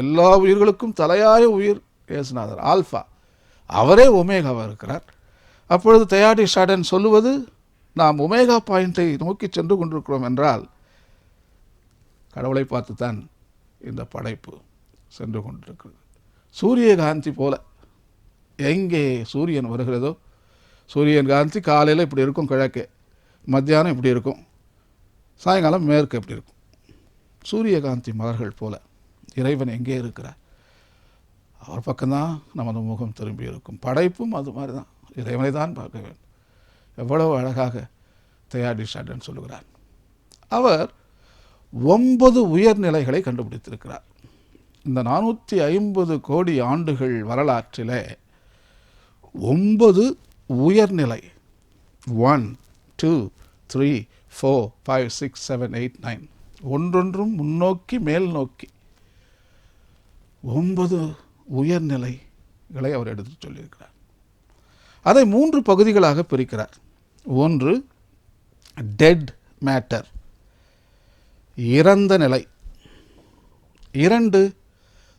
எல்லா உயிர்களுக்கும் தலையாய உயிர் இயேசுநாதர் ஆல்ஃபா. அவரே ஒமேகாவாக இருக்கிறார். அப்பொழுது தயாடி ஷாடன் சொல்லுவது நாம் ஒமேகா பாயிண்டை நோக்கி சென்று கொண்டிருக்கிறோம் என்றால் கடவுளை பார்த்து தான் இந்த படைப்பு சென்று கொண்டிருக்கிறது. சூரியகாந்தி போல எங்கே சூரியன் வருகிறதோ சூரியன் காந்தி காலையில் இப்படி இருக்கும் கிழக்கே மத்தியானம் இப்படி இருக்கும் சாயங்காலம் மேற்கு இப்படி இருக்கும். சூரியகாந்தி மலர்கள் போல இறைவன் எங்கே இருக்கிறார்? அவர் பக்கம்தான் நமது முகம் திரும்பி இருக்கும். படைப்பும் அது மாதிரி தான் இறைவனை தான் பார்க்க வேண்டும். எவ்வளவு அழகாக தயாடி ஷாடன் சொல்லுகிறார். அவர் ஒன்பது உயர்நிலைகளை கண்டுபிடித்திருக்கிறார். இந்த நானூற்றி ஐம்பது கோடி ஆண்டுகள் வரலாற்றிலே ஒன்பது உயர்நிலை. One two three four five six seven eight nine ஒன்றொன்றும் முன்னோக்கி மேல் நோக்கி ஒன்பது உயர்நிலைகளை அவர் எடுத்து சொல்லியிருக்கிறார். அதை மூன்று பகுதிகளாக பிரிக்கிறார். ஒன்று டெட் மேட்டர் இறந்த நிலை. இரண்டு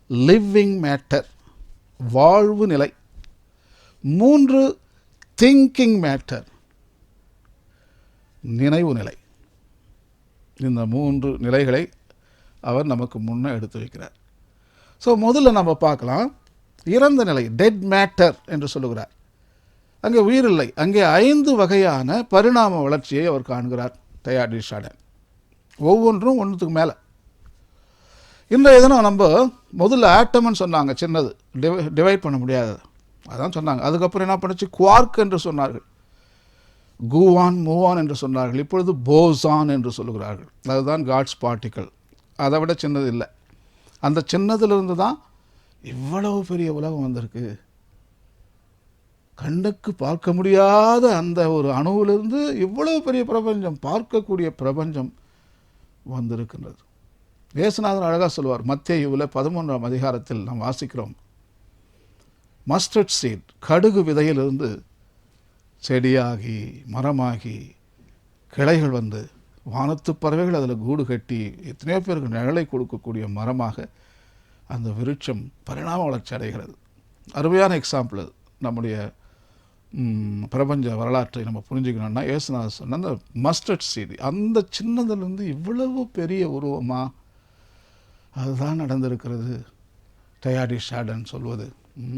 லிவிங் மேட்டர் வாழ்வு நிலை. மூன்று திங்கிங் மேட்டர் நினைவு நிலை. இந்த மூன்று நிலைகளை அவர் நமக்கு முன்னே எடுத்து வைக்கிறார். ஸோ முதல்ல நம்ம பார்க்கலாம். இறந்த நிலை டெட் மேட்டர் என்று சொல்லுகிறார். அங்கே உயிரில்லை. அங்கே ஐந்து வகையான பரிணாம வளர்ச்சியை அவர் காண்கிறார் டயாடிஷாடன் ஒவ்வொன்றும் ஒன்றுத்துக்கு மேலே. இன்றைய தினம் நம்ம முதல்ல ஆட்டம்னு சொன்னாங்க சின்னது. டிவை டிவைட் பண்ண முடியாதது. அதான் சொன்னாங்க. அதுக்கப்புறம் என்ன பண்ணுச்சு? குவார்க் என்று சொன்னார்கள். கூவான் மூவான் என்று சொன்னார்கள். இப்பொழுது போசான் என்று சொல்லுகிறார்கள். அதுதான் காட்ஸ் பார்ட்டிக்கல் அதை விட சின்னது இல்லை. அந்த சின்னதிலிருந்து தான் இவ்வளவு பெரிய உலகம் வந்திருக்கு. கண்ணுக்கு பார்க்க முடியாத அந்த ஒரு அணுவிலிருந்து இவ்வளவு பெரிய பிரபஞ்சம் பார்க்கக்கூடிய பிரபஞ்சம் வந்திருக்கின்றது. வேசுநாதன் அழகாக சொல்வார் மத்தியில் பதிமூன்றாம் அதிகாரத்தில் நாம் வாசிக்கிறோம். மஸ்டர்ட் சீட் கடுகு விதையிலிருந்து செடியாகி மரமாகி கிளைகள் வந்து வானத்து பறவைகள் அதில் கூடு கட்டி எத்தனையோ பேருக்கு நிழலை கொடுக்கக்கூடிய மரமாக அந்த விருட்சம் பரிணாம வளர்ச்சி அடைகிறது. அருமையான எக்ஸாம்பிள் அது. நம்முடைய பிரபஞ்ச வரலாற்றை நம்ம புரிஞ்சுக்கணும்னா ஏசுநாதர் சொன்ன அந்த மஸ்டர்ட் சீடு அந்த சின்னதுலேருந்து இவ்வளவு பெரிய உருவமாக அதுதான் நடந்திருக்கிறது. டயாடி ஷேடன் சொல்வது.